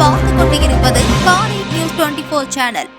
பார்த்து கொண்டிருப்பது news twenty four channel.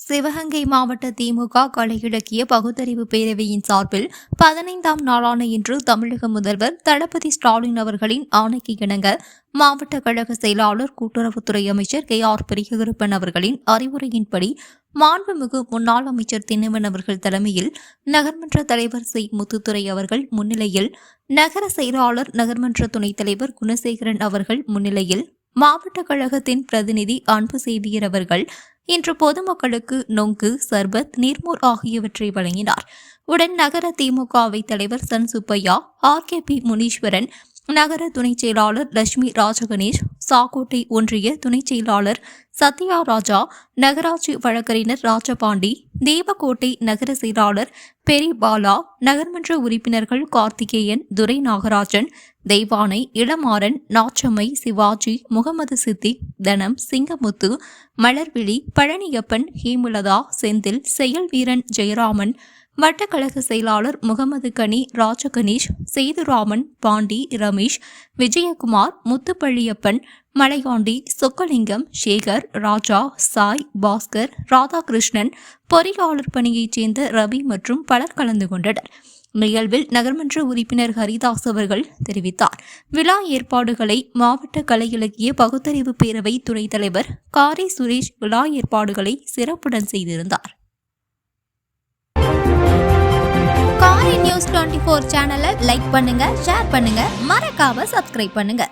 Sivaganga மாவட்ட திமுக கலை இலக்கிய பகுத்தறிவு பேரவையின் சார்பில் பதினைந்தாம் நாளான இன்று தமிழக முதல்வர் தளபதி ஸ்டாலின் அவர்களின் ஆணைக்கு இணங்க மாவட்ட கழக செயலாளர் கூட்டுறவுத்துறை அமைச்சர் கே ஆர் பெரியகருப்பன் அவர்களின் அறிவுரையின்படி மாண்புமிகு முன்னாள் அமைச்சர் திண்ணவன் அவர்கள் தலைமையில் நகர்மன்ற தலைவர் சி. முத்துத்துறை அவர்கள் முன்னிலையில் நகர செயலாளர் நகர்மன்ற துணைத் தலைவர் குணசேகரன் அவர்கள் முன்னிலையில் மாவட்ட கழகத்தின் பிரதிநிதி அன்பு சேவியர் அவர்கள் இன்று பொதுமக்களுக்கு நொங்கு சர்பத் நீர்மோர் ஆகியவற்றை வழங்கினார். உடன் நகர திமுக தலைவர் Sun Subbaiah R K P Muneeswaran நகர துணைச் செயலாளர் லட்சுமி ராஜகணேஷ் சாக்கோட்டை ஒன்றிய துணைச் செயலாளர் சத்யா ராஜா நகராட்சி வழக்கறிஞர் ராஜபாண்டி தேவக்கோட்டை நகர செயலாளர் பெரி பாலா நகர்மன்ற உறுப்பினர்கள் கார்த்திகேயன் துரை நாகராஜன் தெய்வானை இளமாறன் நாச்சம்மை சிவாஜி முகமது சித்திக் தனம் சிங்கமுத்து மலர்விழி பழனியப்பன் ஹேமுலதா செந்தில் செயல் வீரன் ஜெயராமன் வட்டக்கழக செயலாளர் முகமது கனி ராஜகணேஷ் சேதுராமன் பாண்டி ரமேஷ் விஜயகுமார் முத்துப்பள்ளியப்பன் மலையாண்டி சொக்கலிங்கம் சேகர் ராஜா சாய் பாஸ்கர் ராதாகிருஷ்ணன் பொறியாளர் பணியைச் சேர்ந்த ரவி மற்றும் பலர் கலந்து கொண்டனர். நிகழ்வில் நகர்மன்ற உறுப்பினர் ஹரிதாஸ் அவர்கள் தெரிவித்தார். விழா ஏற்பாடுகளை மாவட்ட கலை இலக்கிய பகுத்தறிவு பேரவை துணைத் தலைவர் காரி சுரேஷ் விழா ஏற்பாடுகளை சிறப்புடன் செய்திருந்தார். டுவெண்ட்டி ஃபோர் சேனலை லைக் பண்ணுங்க ஷேர் பண்ணுங்க. மறக்காம சப்ஸ்கிரைப் பண்ணுங்க.